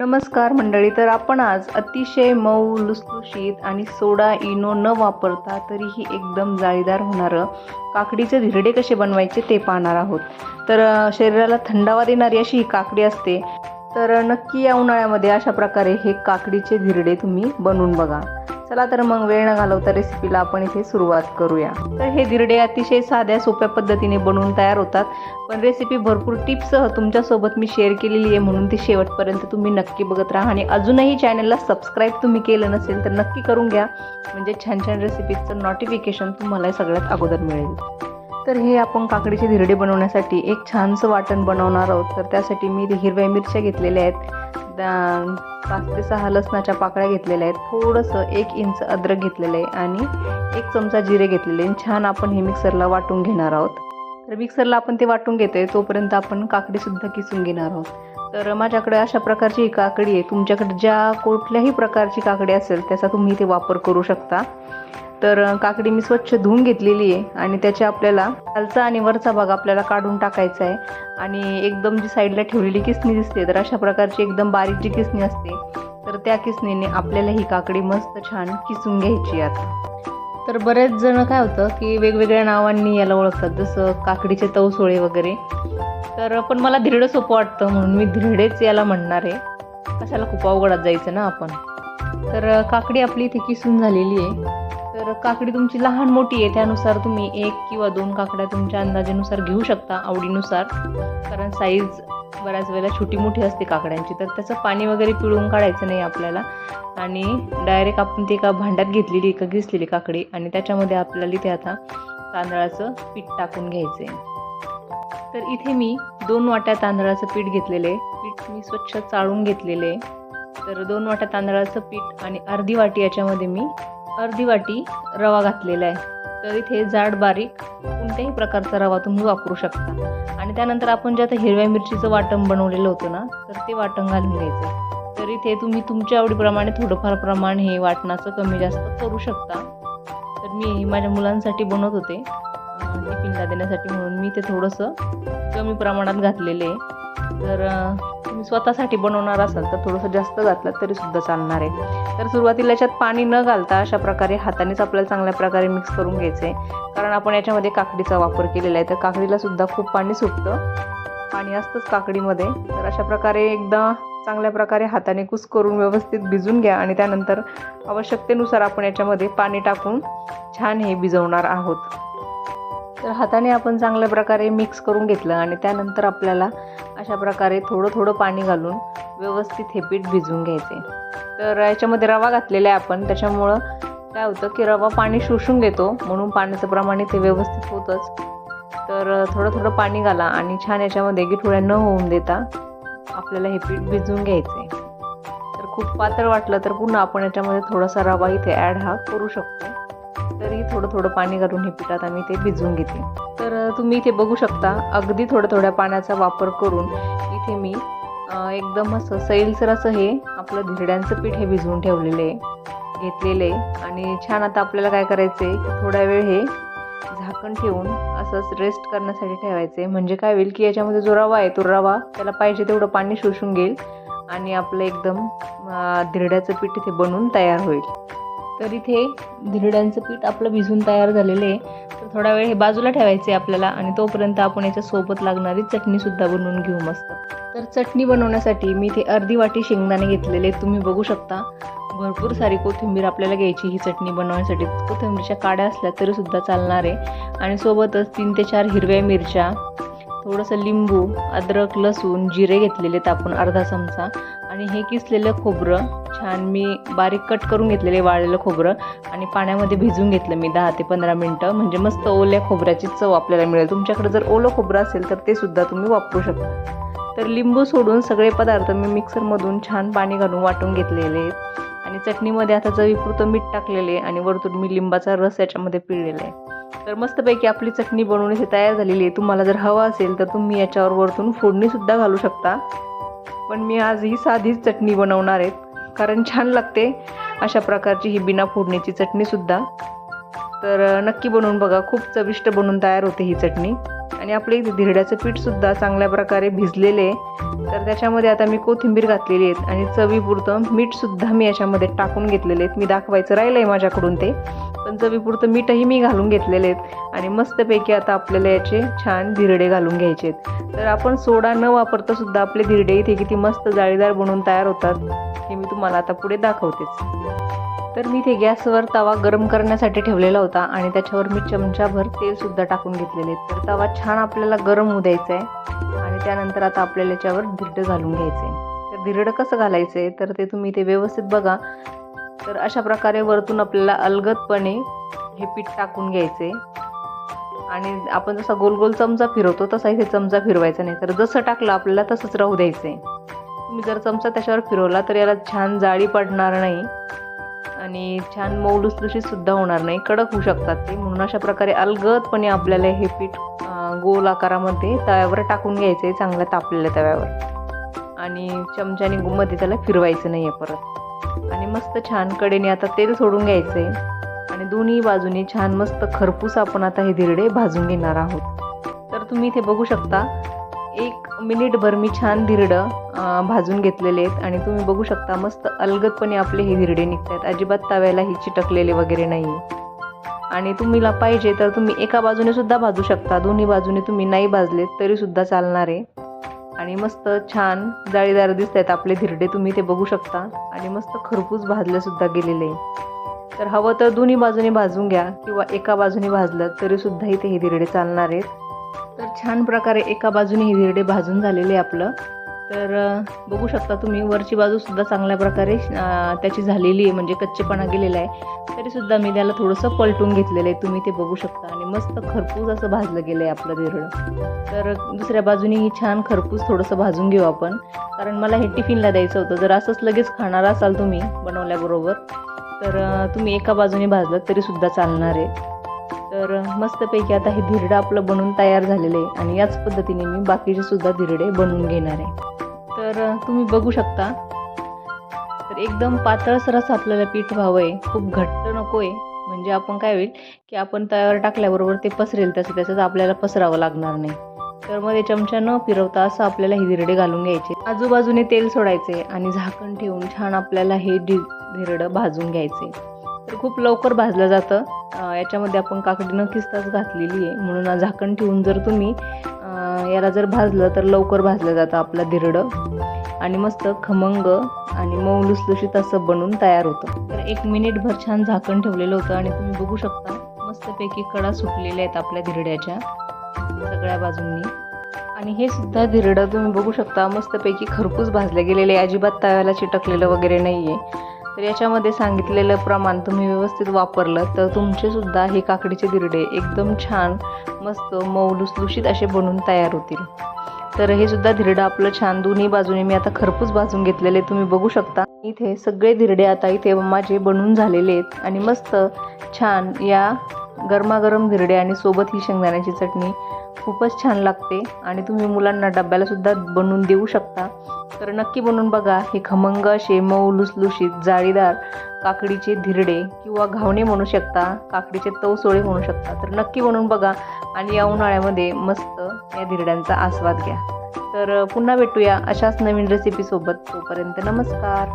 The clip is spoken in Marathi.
नमस्कार मंडळी तर आपण आज अतिशय मऊ लुसलुशीत आणि सोडा इनो न वापरता तरीही एकदम जाळीदार होणारं काकडीचे धिरडे कसे बनवायचे ते पाहणार आहोत. तर शरीराला थंडावा देणारी अशी ही काकडी असते. तर नक्की या उन्हाळ्यामध्ये अशा प्रकारे हे काकडीचे धिरडे तुम्ही बनवून बघा. चला तर मग वेळ न घालवता रेसिपीला आपण इथे सुरुवात करूया. तर हे धिरडे अतिशय साध्या सोप्या पद्धतीने बनवून तयार होतात. पण रेसिपी भरपूर टिप्ससह तुमच्यासोबत मी शेअर केलेली आहे म्हणून ती शेवटपर्यंत तुम्ही नक्की बघत राहा. आणि अजूनही चॅनलला सबस्क्राईब तुम्ही केलं नसेल तर नक्की करून घ्या. म्हणजे छान छान रेसिपीजचं नोटिफिकेशन तुम्हाला सगळ्यात अगोदर मिळेल. तर हे आपण काकडीचे धिरडे बनवण्यासाठी एक छानसं वाटण बनवणार आहोत. तर त्यासाठी मी हिरव्या मिरच्या घेतलेल्या आहेत. पाच ते सहा लसणाच्या पाकळ्या घेतलेल्या आहेत. थोडंसं एक इंच अद्रक घेतलेलं आहे आणि एक चमचा जिरे घेतलेले आहे. छान आपण हे मिक्सरला वाटून घेणार आहोत. तर मिक्सरला आपण ते वाटून घेतो आहे तोपर्यंत आपण काकडीसुद्धा किसून घेणार आहोत. तर माझ्याकडे अशा प्रकारची ही काकडी आहे. तुमच्याकडे ज्या कुठल्याही प्रकारची काकडी असेल त्याचा तुम्ही ते वापर करू शकता. तर काकडी मी स्वच्छ धुवून घेतलेली आहे आणि त्याच्या आपल्याला खालचा आणि वरचा भाग आपल्याला काढून टाकायचा आहे. आणि एकदम जी साईडला ठेवलेली किसणी दिसते तर अशा प्रकारची एकदम बारीक जी किसणी असते तर त्या किसणीने आपल्याला ही काकडी मस्त छान किसून घ्यायची आता. तर बरेच जण काय होतं की वेगवेगळ्या नावांनी याला ओळखतात जसं काकडीचे तवसोळे वगैरे. तर पण मला धिरडं सोपं वाटतं म्हणून मी धिरडेच याला म्हणणार आहे. कशाला खूप अवघडात जायचं ना आपण. तर काकडी आपली इथे किसून झालेली आहे. तर काकडी तुमची लहान मोठी आहे त्यानुसार तुम्ही एक किंवा दोन काकड्या तुमच्या अंदाजेनुसार घेऊ शकता आवडीनुसार. कारण साईज बऱ्याच वेळेला छोटी मोठी असते काकड्यांची तर त्याचं पाणी वगैरे पिळून काढायचं नाही आपल्याला. आणि डायरेक्ट आपण ती एका भांड्यात घेतलेली का घिसलेली काकडी आणि त्याच्यामध्ये आपल्याला इथे आता तांदळाचं पीठ टाकून घ्यायचं आहे तर इथे मी दोन वाट्या तांदळाचं पीठ घेतलेलं. आहे पीठ मी स्वच्छ चाळून घेतलेलं. आहे तर दोन वाट्या तांदळाचं पीठ आणि अर्धी वाटी याच्यामध्ये मी अर्धी वाटी रवा घातलेला आहे. तर इथे जाड बारीक कोणत्याही प्रकारचा रवा तुम्ही वापरू शकता. आणि त्यानंतर आपण जे आता हिरव्या मिरचीचं वाटण बनवलेलं होतं ना तर ते वाटण घालून घ्यायचं. तर इथे तुम्ही तुमच्या आवडीप्रमाणे थोडंफार प्रमाण हे वाटणाचं कमी जास्त करू शकता. तर मी माझ्या मुलांसाठी बनवत होते. पिंडा टिफिनला देण्यासाठी म्हणून मी ते थोडंसं कमी प्रमाणात घातलेले आहे. जर तुम्ही स्वतःसाठी बनवणार असाल तर थोडंसं जास्त घातलं तरी सुद्धा चालणार आहे. तर सुरुवातीला याच्यात पाणी न घालता अशा प्रकारे हातानेच आपल्याला चांगल्या प्रकारे मिक्स करून घ्यायचं आहे. कारण आपण याच्यामध्ये काकडीचा वापर केलेला आहे. तर काकडीला सुद्धा खूप पाणी सुटतं. पाणी असतंच काकडीमध्ये. तर अशा प्रकारे एकदा चांगल्या प्रकारे हाताने कुस करून व्यवस्थित भिजून घ्या आणि त्यानंतर आवश्यकतेनुसार आपण याच्यामध्ये पाणी टाकून छान हे भिजवणार आहोत. तर हाताने आपण चांगल्या प्रकारे मिक्स करून घेतलं आणि त्यानंतर आपल्याला अशा प्रकारे थोडं थोडं पाणी घालून व्यवस्थित हे पीठ भिजवून घ्यायचे. तर याच्यामध्ये रवा घातलेला आहे आपण त्याच्यामुळं काय होतं की रवा पाणी शोषून घेतो म्हणून पाण्याचं प्रमाण इथे व्यवस्थित होतंच. तर थोडं थोडं पाणी घाला आणि छान याच्यामध्ये गिठोळ्या न होऊन देता आपल्याला हे पीठ भिजवून घ्यायचं आहे तर खूप पातळ वाटलं तर पुन्हा आपण याच्यामध्ये थोडासा रवा इथे ॲड हा करू शकतो. तरी थोडं थोडं पाणी घालून हे पिठात आम्ही ते भिजवून घेते. तर तुम्ही इथे बघू शकता अगदी थोड्या थोड्या पाण्याचा वापर करून इथे मी एकदम असं सैलसर असं हे आपलं धिरड्यांचं पीठ हे भिजवून ठेवलेलं आहे घेतलेलं. आहे आणि छान आता आपल्याला काय करायचं आहे थोडा थोड्या वेळ हे झाकण ठेवून असंच रेस्ट करण्यासाठी ठेवायचे म्हणजे काय होईल की याच्यामध्ये जो रवा आहे तो रवा त्याला पाहिजे तेवढं पाणी शोषून घेईल आणि आपलं एकदम धिरड्याचं पीठ इथे बनून तयार होईल. तर इथे धिरड्यांचं पीठ आपलं भिजून तयार झालेलं आहे. तर थोडा वेळ हे बाजूला ठेवायचे आपल्याला आणि तोपर्यंत आपण याच्या सोबत लागणारी चटणीसुद्धा बनवून घेऊ मस्त. तर चटणी बनवण्यासाठी मी इथे अर्धी वाटी शेंगदाणे घेतलेले आहेत. तुम्ही बघू शकता. भरपूर सारी कोथिंबीर आपल्याला घ्यायची ही चटणी बनवण्यासाठी. कोथिंबीरच्या काड्या असल्या तरीसुद्धा चालणार आहे. आणि सोबतच तीन ते चार हिरव्या मिरच्या थोडंसं लिंबू अद्रक लसूण जिरे घेतलेले आहेत आपण अर्धा चमचा. आणि हे किसलेलं खोबरं छान मी बारीक कट करून घेतलेले वाळलेलं खोबरं आणि पाण्यामध्ये भिजून घेतलं मी दहा ते पंधरा मिनटं. म्हणजे मस्त ओल्या खोबऱ्याची चव आपल्याला मिळेल. तुमच्याकडे जर ओलं खोबरं असेल तर ते सुद्धा तुम्ही वापरू शकता. तर लिंबू सोडून सगळे पदार्थ मी मिक्सरमधून छान पाणी घालून वाटून घेतलेले आहेत. आणि चटणीमध्ये आता चवीपुरतं मीठ टाकलेले आहे आणि वरतून मी लिंबाचा रस याच्यामध्ये पिळलेला आहे. तर मस्तपैकी आपली चटणी बनवून इथे तयार झालेली आहे. तुम्हाला जर हवं असेल तर तुम्ही याच्यावर वरतून फोडणीसुद्धा घालू शकता. पण मी आज ही साधीच चटणी बनवणार आहे. कारण छान लागते अशा प्रकारची ही बिना फोडणीची चटणीसुद्धा तर नक्की बनवून बघा. खूप चविष्ट बनवून तयार होते ही चटणी. आणि आपलं इथे धिरड्याचं पीठसुद्धा चांगल्या प्रकारे भिजलेले आहे. तर त्याच्यामध्ये आता मी कोथिंबीर घातलेली आहेत आणि चवीपुरतं मीठसुद्धा मी याच्यामध्ये टाकून घेतलेले आहेत. मी दाखवायचं राहिलं आहे माझ्याकडून ते. पण चवीपुरतं मीठही मी घालून घेतलेले आहेत. आणि मस्तपैकी आता आपल्याला याचे छान धिरडे घालून घ्यायचे आहेत. तर आपण सोडा न वापरता सुद्धा आपले धिरडे इथे किती मस्त जाळीदार बनवून तयार होतात हे मी तुम्हाला आता पुढे दाखवतेच. तर मी इथे गॅसवर तवा गरम करण्यासाठी ठेवलेला होता आणि त्याच्यावर मी चमचाभर तेलसुद्धा टाकून घेतलेले आहेत. तर तवा छान आपल्याला गरम होऊ द्यायचा आहे आणि त्यानंतर आता आपल्याला याच्यावर धिरडं घालून घ्यायचं आहे तर धिरडं कसं घालायचं आहे तर ते तुम्ही इथे व्यवस्थित बघा. तर अशा प्रकारे वरतून आपल्याला अलगदपणे हे पीठ टाकून घ्यायचे आणि आपण जसा गोल गोल चमचा फिरवतो तसा इथे चमचा फिरवायचा नाही. तर जसं टाकलं आपल्याला तसंच राहू द्यायचं आहे तुम्ही जर चमचा त्याच्यावर फिरवला तर याला छान जाळी पडणार नाही. आणि छान मऊ सुद्धा होणार नाही. कडक होऊ शकतात ते. म्हणून अशा प्रकारे अलगदपणे आपल्याला हे पीठ गोल आकारामध्ये तव्यावर टाकून घ्यायचं आहे चांगलं तापलेल्या तव्यावर. आणि चमच्याने मध्ये त्याला फिरवायचं नाही आहे परत. आणि मस्त छान कडेने आता तेल सोडून घ्यायचं आहे आणि दोन्ही बाजूनी छान मस्त खरपूस आपण आता हे धिरडे भाजून घेणार आहोत. तर तुम्ही इथे बघू शकता एक मिनिटभर मी छान धिरडं भाजून घेतलेले आहेत. आणि तुम्ही बघू शकता मस्त अलगदपणे आपले हे हिरडे निघत आहेत अजिबात तव्यालाही चिटकलेले वगैरे नाही आणि तुम्हीला पाहिजे तर तुम्ही एका बाजूने सुद्धा भाजू शकता. दोन्ही बाजूने तुम्ही नाही भाजलेत तरीसुद्धा चालणार आहे. आणि मस्त छान जाळीदार दिसत आहेत आपले धिरडे तुम्ही ते बघू शकता. आणि मस्त खरपूस भाजलंसुद्धा गेलेले आहे. तर हवं तर दोन्ही बाजूने भाजून घ्या किंवा एका बाजूने भाजलं तरीसुद्धा इथे हे धिरडे चालणार आहेत. तर छान प्रकारे एका बाजूने हे धिरडे भाजून झालेले आहे आपलं. तर बघू शकता तुम्ही वरची बाजूसुद्धा चांगल्या प्रकारे त्याची झालेली आहे म्हणजे कच्चेपणा गेलेला आहे. तरीसुद्धा मी त्याला थोडंसं पलटून घेतलेलं आहे तुम्ही ते बघू शकता. आणि मस्त खरपूस असं भाजलं गेलं आहे आपलं धिरडं तर दुसऱ्या बाजूनेही छान खरपूस थोडंसं भाजून घेऊ आपण. कारण मला हे टिफिनला द्यायचं होतं. जर असंच लगेच खाणार असाल तुम्ही बनवल्याबरोबर तर तुम्ही एका बाजूने भाजलं तरीसुद्धा चालणार आहे. तर मस्तपैकी आता हे धिरडं आपलं बनवून तयार झालेलं आहे. आणि याच पद्धतीने मी बाकीचे सुद्धा धिरडे बनवून घेणार आहे. तर तुम्ही बघू शकता. तर एकदम पातळसर असं आपल्याला पीठ व्हावं आहे खूप घट्ट नको आहे म्हणजे आपण काय होईल की आपण तयावर टाकल्याबरोबर ते पसरेल तसं त्याच्यात आपल्याला पसरावं लागणार नाही. तर मध्ये चमचा न फिरवता असं आपल्याला हे धिरडे घालून घ्यायचे. आजूबाजूने तेल सोडायचे आणि झाकण ठेवून छान आपल्याला हे ढि धिरडं भाजून घ्यायचे. तर खूप लवकर भाजलं जातं. याच्यामध्ये आपण काकडी न किसताच घातलेली आहे. म्हणून झाकण ठेवून जर तुम्ही याला जर भाजलं तर लवकर भाजलं जातं आपलं धिरडं. आणि मस्त खमंग आणि मऊ लुसलुशीत असं बनून तयार होतं. तर एक मिनिटभर छान झाकण ठेवलेलं होतं आणि तुम्ही बघू शकता मस्तपैकी कडा सुटलेल्या आहेत आपल्या धिरड्याच्या सगळ्या बाजूंनी. आणि हे सुद्धा धिरडं तुम्ही बघू शकता मस्तपैकी खरपूस भाजले गेलेले अजिबात तव्याला चिटकलेलं वगैरे नाही आहे तर याच्यामध्ये सांगितलेलं प्रमाण तुम्ही व्यवस्थित वापरलं तर तुमचे सुद्धा हे काकडीचे धिरडे एकदम छान मस्त मऊ लुसलुशीत असे बनून तयार होतील. तर हे सुद्धा धिरडं आपलं छान दोन्ही बाजूने मी आता खरपूस भाजून घेतलेले तुम्ही बघू शकता. इथे सगळे धिरडे आता इथे माझे बनून झालेले आहेत आणि मस्त छान या गरमागरम धिरडे आणि सोबत ही शेंगदाण्याची चटणी खूपच छान लागते आणि तुम्ही मुलांना डब्यालासुद्धा बनवून देऊ शकता. तर नक्की बनवून बघा हे खमंग असे मऊ लुसलुशीत जाळीदार काकडीचे धिरडे किंवा घावणे म्हणू शकता काकडीचे तवसोळे म्हणू शकता. तर नक्की बनवून बघा आणि या उन्हाळ्यामध्ये मस्त या धिरड्यांचा आस्वाद घ्या. तर पुन्हा भेटूया अशाच नवीन रेसिपीसोबत तोपर्यंत नमस्कार.